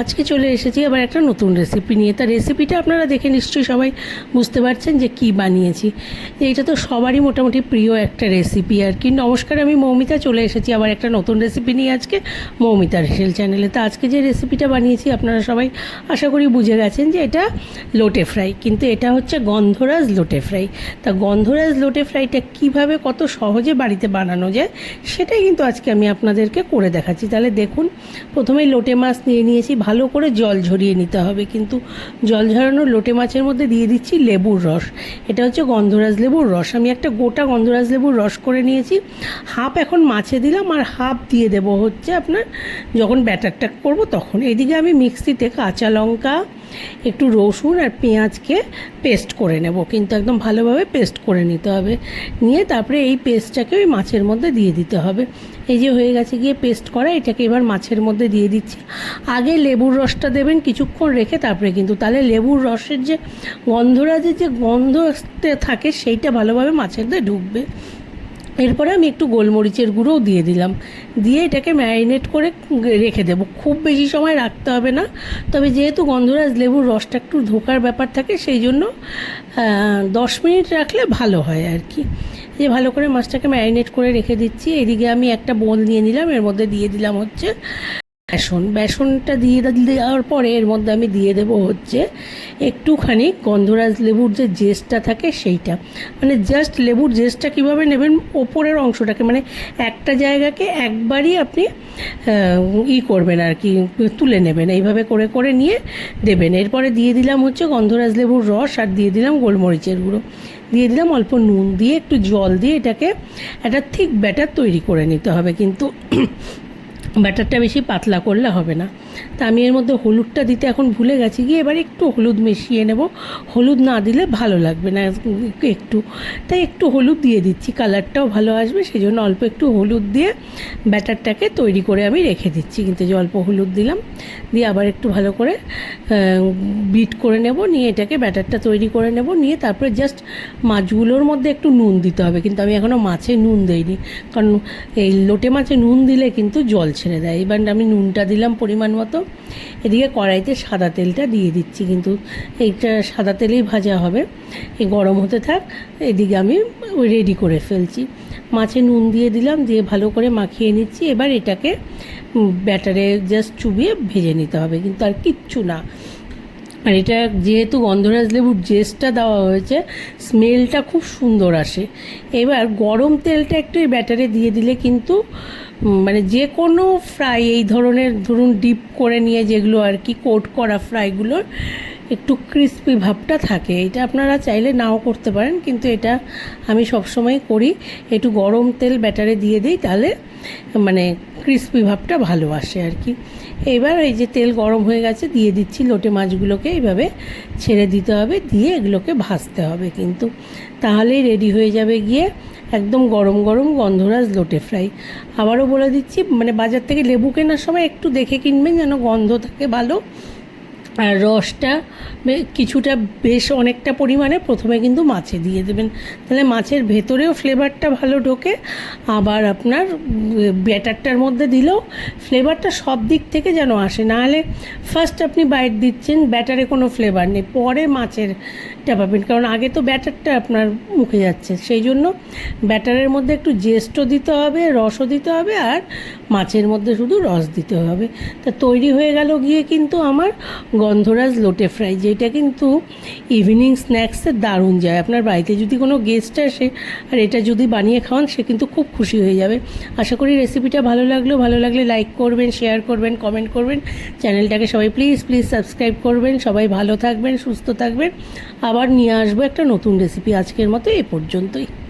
আজকে চলে এসেছি আবার একটা নতুন রেসিপি নিয়ে। তা রেসিপিটা আপনারা দেখে নিশ্চয়ই সবাই বুঝতে পারছেন যে কি বানিয়েছি। এটা তো সবারই মোটামুটি প্রিয় একটা রেসিপি আর কি। নমস্কার, আমি মৌমিতা, চলে এসেছি আবার একটা নতুন রেসিপি নিয়ে আজকে মৌমিতা রেসেল চ্যানেলে তা আজকে যে রেসিপিটা বানিয়েছি আপনারা সবাই আশা করি বুঝে গেছেন যে এটা লোটে ফ্রাই কিন্তু এটা হচ্ছে গন্ধরাজ লোটে ফ্রাই তা গন্ধরাজ লোটে ফ্রাইটা কীভাবে কত সহজে বাড়িতে বানানো যায়, সেটাই কিন্তু আজকে আমি আপনাদেরকে করে দেখাচ্ছি। তাহলে দেখুন, প্রথমেই লোটে মাছ নিয়ে নিয়েছি ভালো করে জল ঝরিয়ে নিতে হবে। কিন্তু জল ঝরানোর লোটে মাছের মধ্যে দিয়ে দিচ্ছি লেবুর রস। এটা হচ্ছে গন্ধরাজ লেবুর রস। আমি একটা গোটা গন্ধরাজ লেবুর রস করে নিয়েছি। হাফ এখন মাছে দিলাম আর হাফ দিয়ে দেবো হচ্ছে আপনার যখন ব্যাটারটা করব তখন। এদিকে আমি মিক্সিতে কাঁচা লঙ্কা একটু রসুন আর পেঁয়াজকে পেস্ট করে নেব। কিন্তু একদম ভালোভাবে পেস্ট করে নিতে হবে। নিয়ে তারপরে এই পেস্টটাকে ওই মাছের মধ্যে দিয়ে দিতে হবে। এই যে হয়ে গেছে গিয়ে পেস্ট করা, এটাকে এবার মাছের মধ্যে দিয়ে দিচ্ছি। আগে লেবুর রসটা দেবেন কিছুক্ষণ রেখে তারপরে কিন্তু তাহলে লেবুর রসের যে গন্ধরাজের যে গন্ধ থাকে, সেইটা ভালোভাবে মাছের মধ্যে ঢুকবে। এরপরে আমি একটু গোলমরিচের গুঁড়োও দিয়ে দিলাম। দিয়ে এটাকে ম্যারিনেট করে রেখে দেব। খুব বেশি সময় রাখতে হবে না। তবে যেহেতু গন্ধরাজ লেবুর রসটা একটু ধোকার ব্যাপার থাকে, সেই জন্য দশ মিনিট রাখলে ভালো হয় আর কি। যে ভালো করে মাছটাকে ম্যারিনেট করে রেখে দিচ্ছি। এদিকে আমি একটা বোল নিয়ে নিলাম। এর মধ্যে দিয়ে দিলাম হচ্ছে বেসন। বেসনটা দিয়ে দেওয়ার পরে এর মধ্যে আমি দিয়ে দেব হচ্ছে একটুখানি গন্ধরাজ লেবুর যে জেসটা থাকে সেইটা। মানে জাস্ট লেবুর জেসটা কীভাবে নেবেন? ওপরের অংশটাকে মানে একটা জায়গাকে একবারই আপনি ই করবেন আর কি, তুলে নেবেন। এইভাবে করে করে নিয়ে দেবেন। এরপরে দিয়ে দিলাম হচ্ছে গন্ধরাজ লেবুর রস আর দিয়ে দিলাম গোলমরিচের গুঁড়ো। দিয়ে দিলাম অল্প নুন দিয়ে একটু জল দিয়ে এটাকে একটা ঠিক ব্যাটার তৈরি করে নিতে হবে। কিন্তু ব্যাটারটা বেশি পাতলা করলে হবে না। তা আমি এর মধ্যে হলুদটা দিতে এখন ভুলে গেছি। গিয়ে এবার একটু হলুদ মিশিয়ে নেব। হলুদ না দিলে ভালো লাগবে না, একটু। তাই একটু হলুদ দিয়ে দিচ্ছি। কালারটাও ভালো আসবে সেই জন্য অল্প একটু হলুদ দিয়ে ব্যাটারটাকে তৈরি করে আমি রেখে দিচ্ছি। কিন্তু যে অল্প হলুদ দিলাম, দিয়ে আবার একটু ভালো করে বিট করে নেব। নিয়ে এটাকে ব্যাটারটা তৈরি করে নেব। নিয়ে তারপরে জাস্ট মাছগুলোর মধ্যে একটু নুন দিতে হবে। কিন্তু আমি এখনও মাছে নুন দেইনি। কারণ এই লোটে মাছে নুন দিলে কিন্তু জল ছেড়ে দেয়। এবার আমি নুনটা দিলাম পরিমাণ মতো। এদিকে কড়াইতে সাদা তেলটা দিয়ে দিচ্ছি, কিন্তু এইটা সাদা তেলেই ভাজা হবে। এই গরম হতে থাক, এদিকে আমি রেডি করে ফেলছি। মাছে নুন দিয়ে দিলাম, দিয়ে ভালো করে মাখিয়ে নিচ্ছি। এবার এটাকে ব্যাটারে জাস্ট চুবিয়ে ভেজে নিতে হবে, কিন্তু আর কিচ্ছু না। আর এটা যেহেতু গন্ধরাজ লেবুর জেসটা দেওয়া হয়েছে স্মেলটা খুব সুন্দর আসে। এবার গরম তেলটা একটু এই ব্যাটারে দিয়ে দিলে কিন্তু মানে যে কোনো ফ্রাই এই ধরনের, ধরুন ডিপ করে নিয়ে যেগুলো আর কি কোট করা ফ্রাইগুলোর একটু ক্রিস্পি ভাবটা থাকে, এটা আপনারা চাইলে নাও করতে পারেন, কিন্তু এটা আমি সবসময় করি। একটু গরম তেল ব্যাটারে দিয়ে দিই, তাহলে মানে ক্রিস্পি ভাবটা ভালো আসে আর কি। এবার এই যে তেল গরম হয়ে গেছে, দিয়ে দিচ্ছি লোটে মাছগুলোকে এইভাবে ছেড়ে দিতে হবে, দিয়ে এগুলোকে ভাজতে হবে কিন্তু। তাহলেই রেডি হয়ে যাবে গিয়ে একদম গরম গরম গন্ধরাজ লোটে ফ্রাই। আবারও বলে দিচ্ছি মানে বাজার থেকে লেবু কেনার সময় একটু দেখে কিনবেন যেন গন্ধ থাকে ভালো। রসটা কিছুটা বেশ অনেকটা পরিমাণে প্রথমে কিন্তু মাছে দিয়ে দেবেন। তাহলে মাছের ভেতরেও ফ্লেভারটা ভালো ঢোকে, আবার আপনার ব্যাটারটার মধ্যে দিলেও ফ্লেভারটা সব দিক থেকে যেন আসে। নাহলে ফার্স্ট আপনি বাইট দিচ্ছেন, ব্যাটারে কোনো ফ্লেভার নেই। পরে মাছেরটা পাবেন, কারণ আগে তো ব্যাটারটা আপনার মুখে যাচ্ছে। সেই জন্য ব্যাটারের মধ্যে একটু জেস্টও দিতে হবে, রসও দিতে হবে, আর মাছের মধ্যে শুধু রস দিতে হবে। তা তৈরি হয়ে গেল গিয়ে কিন্তু আমার গন্ধরাজ লোটে ফ্রাই, যেটা কিন্তু ইভিনিং স্ন্যাক্সে দারুণ যায়। আপনার বাড়িতে যদি কোনো গেস্ট আসে আর এটা যদি বানিয়ে খাওয়ান, সে কিন্তু খুব খুশি হয়ে যাবে। আশা করি রেসিপিটা ভালো লাগল। ভালো লাগলে লাইক করবেন শেয়ার করবেন কমেন্ট করবেন। চ্যানেলটাকে সবাই প্লিজ প্লিজ সাবস্ক্রাইব করবেন। সবাই ভালো থাকবেন, সুস্থ থাকবেন। আবার নিয়ে আসব একটা নতুন রেসিপি আজকের মতো, এ পর্যন্তই।